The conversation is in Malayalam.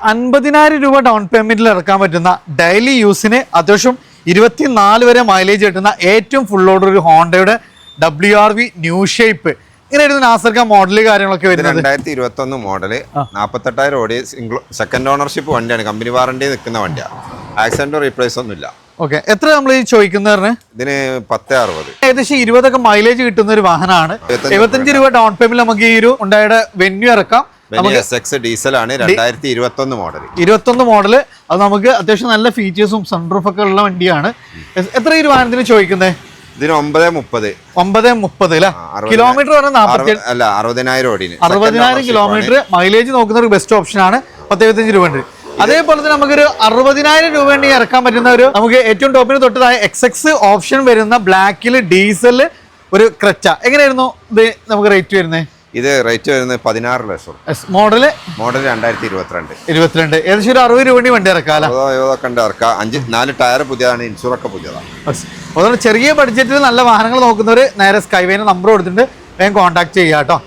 അൻപതിനായിരം രൂപ ഡൗൺ പേയ്മെന്റിൽ ഇറക്കാൻ പറ്റുന്ന ഡെയിലി യൂസിന് അത്യാവശ്യം ഇരുപത്തിനാല് വരെ മൈലേജ് കിട്ടുന്ന ഏറ്റവും ഫുൾ ഓർഡർ ഒരു ഹോണ്ടയുടെ W R V new shape ഇങ്ങനെയായിരുന്നു നാസർക്ക മോഡൽ കാര്യങ്ങളൊക്കെ വരുന്നത്. രണ്ടായിരത്തി ഇരുപത്തി ഒന്ന് മോഡൽ നാൽപ്പത്തെട്ടായിരം ഓടി സിംഗിൾ സെക്കൻഡ് ഓണർഷിപ്പ് വണ്ടിയാണ്. കമ്പനി വാറണ്ടി നിൽക്കുന്ന വണ്ടിയാണ് ആക്സിഡന്റ് റീപ്ലേസ് ഒന്നുമില്ല ഓക്കെ എത്ര നമ്മൾ ഈ ചോദിക്കുന്നതിന് ഇതിന് പത്ത് അറുപത്. ഏകദേശം ഇരുപതൊക്കെ മൈലേജ് കിട്ടുന്ന ഒരു വാഹനമാണ്. എഴുപത്തഞ്ച് രൂപ. ഡൗൺ പേയ്മെന്റ് നമുക്ക് ഈ ഒരു ഉണ്ടായുടെ വെന്യൂ ഇറക്കാം. ഡീസലാണ് രണ്ടായിരത്തി ഇരുപത്തി ഒന്ന് മോഡൽ ഇരുപത്തൊന്ന് മോഡൽ അത് നമുക്ക് അത്യാവശ്യം നല്ല ഫീച്ചേഴ്സും സൺറൂഫ് ഒക്കെ ഉള്ള വണ്ടിയാണ്. എത്ര ഈ വാഹനത്തിന് ചോദിക്കുന്നത് ഇതിന് ഒമ്പത് മുപ്പത്. ഒമ്പത് മുപ്പത് കിലോമീറ്റർ അല്ല അറുപതിനായിരം ഓടിന്. അറുപതിനായിരം കിലോമീറ്റർ മൈലേജ് നോക്കുന്ന ഒരു ബെസ്റ്റ് ഓപ്ഷൻ ആണ് പത്ത് എഴുപത്തഞ്ച് രൂപ ഉണ്ട് അതേപോലെ തന്നെ നമുക്കൊരു അറുപതിനായിരം രൂപ ഉണ്ടെങ്കിൽ ഇറക്കാൻ പറ്റുന്ന ഒരു നമുക്ക് ഏറ്റവും ടോപ്പിന് തൊട്ടതായ എക്സ് എക്സ് ഓപ്ഷൻ വരുന്ന ബ്ലാക്കിൽ ഡീസൽ ഒരു ക്രച്ച. എങ്ങനെയായിരുന്നു ഇത് നമുക്ക് റേറ്റ് വരുന്നത് ഇത് റേറ്റ് വരുന്നത് പതിനാറ് ലക്ഷം. മോഡൽ? മോഡൽ രണ്ടായിരത്തി ഇരുപത്തിരണ്ട്. ഇരുപത്തിരണ്ട് ഏകദേശം ഒരു അറുപത് രൂപ വണ്ടി വണ്ടി ഇറക്കാം ഇറക്കാം. അഞ്ച് നാല് ടയർ പുതിയതാണ് ഇൻഷുറൊക്കെ പുതിയതാണ് അതുകൊണ്ട് ചെറിയ ബഡ്ജറ്റിൽ നല്ല വാഹനങ്ങൾ നോക്കുന്നവർ നേരെ സ്കൈവേന് നമ്പർ കൊടുത്തിട്ടുണ്ട്. വേഗം കോൺടാക്ട് ചെയ്യാം കേട്ടോ.